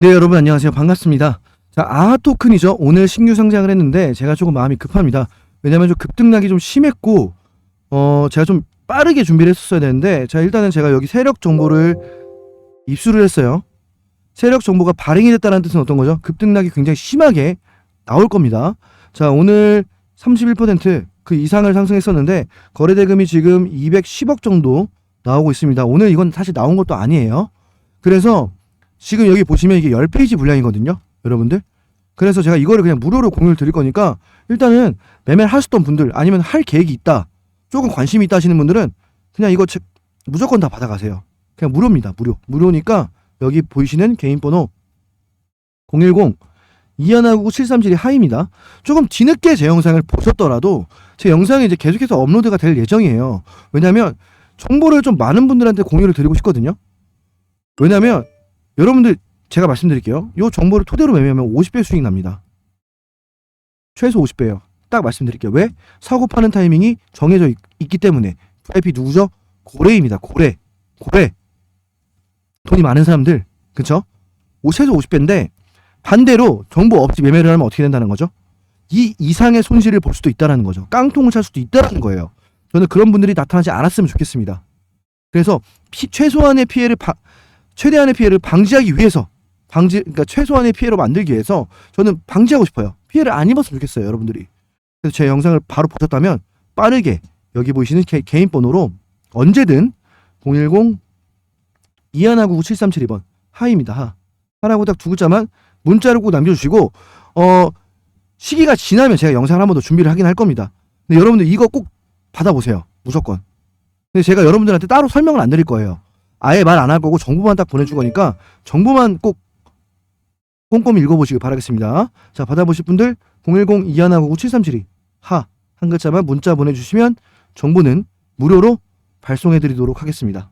네, 여러분 안녕하세요. 반갑습니다. 자, 아하 토큰이죠. 오늘 신규 상장을 했는데 제가 조금 마음이 급합니다. 왜냐면 좀 급등락이 좀 심했고 어, 제가 좀 빠르게 준비를 했었어야 되는데 자, 일단은 제가 여기 세력 정보를 입수를 했어요. 세력 정보가 발행이 됐다는 뜻은 어떤 거죠? 급등락이 굉장히 심하게 나올 겁니다. 자, 오늘 31%그 이상을 상승했었는데 거래 대금이 지금 210억 정도 나오고 있습니다. 오늘 이건 사실 나온 것도 아니에요. 그래서 지금 여기 보시면 이게 10페이지 분량이거든요. 여러분들. 그래서 제가 이거를 그냥 무료로 공유를 드릴 거니까 일단은 매매를 하셨던 분들 아니면 할 계획이 있다. 조금 관심이 있다 하시는 분들은 그냥 이거 제- 무조건 다 받아가세요. 그냥 무료입니다. 무료. 무료니까 여기 보이시는 개인 번호 010 2199 737이 하입니다. 조금 뒤늦게 제 영상을 보셨더라도 제 영상이 이제 계속해서 업로드가 될 예정이에요. 왜냐면 정보를 좀 많은 분들한테 공유를 드리고 싶거든요. 왜냐면 여러분들 제가 말씀드릴게요. 이 정보를 토대로 매매하면 50배 수익 납니다. 최소 50배예요. 딱 말씀드릴게요. 왜? 사고 파는 타이밍이 정해져 있, 기 때문에 VIP 누구죠? 고래입니다. 고래. 고래. 돈이 많은 사람들. 그쵸? 오, 최소 50배인데 반대로 정보 없이 매매를 하면 어떻게 된다는 거죠? 이 이상의 손실을 볼 수도 있다는 거죠. 깡통을 찰 수도 있다는 거예요. 저는 그런 분들이 나타나지 않았으면 좋겠습니다. 그래서 피- 최소한의 피해를 바- 최대한의 피해를 방지하기 위해서 방지 그러니까 최소한의 피해로 만들기 위해서 저는 방지하고 싶어요. 피해를 안 입었으면 좋겠어요, 여러분들이. 그래서 제 영상을 바로 보셨다면 빠르게 여기 보이시는 개, 개인 번호로 언제든 010 2199 7372번 하입니다. 하. 하라고 딱 두 글자만 문자로 꼭 남겨주시고 어 시기가 지나면 제가 영상을 한 번 더 준비를 하긴 할 겁니다. 근데 여러분들 이거 꼭 받아보세요. 무조건. 근데 제가 여러분들한테 따로 설명을 안 드릴 거예요. 아예 말 안 할 거고 정보만 딱 보내줄 거니까 정보만 꼭 꼼꼼히 읽어보시길 바라겠습니다. 자 받아보실 분들 010 2199 7372 하 한 글자만 문자 보내주시면 정보는 무료로 발송해드리도록 하겠습니다.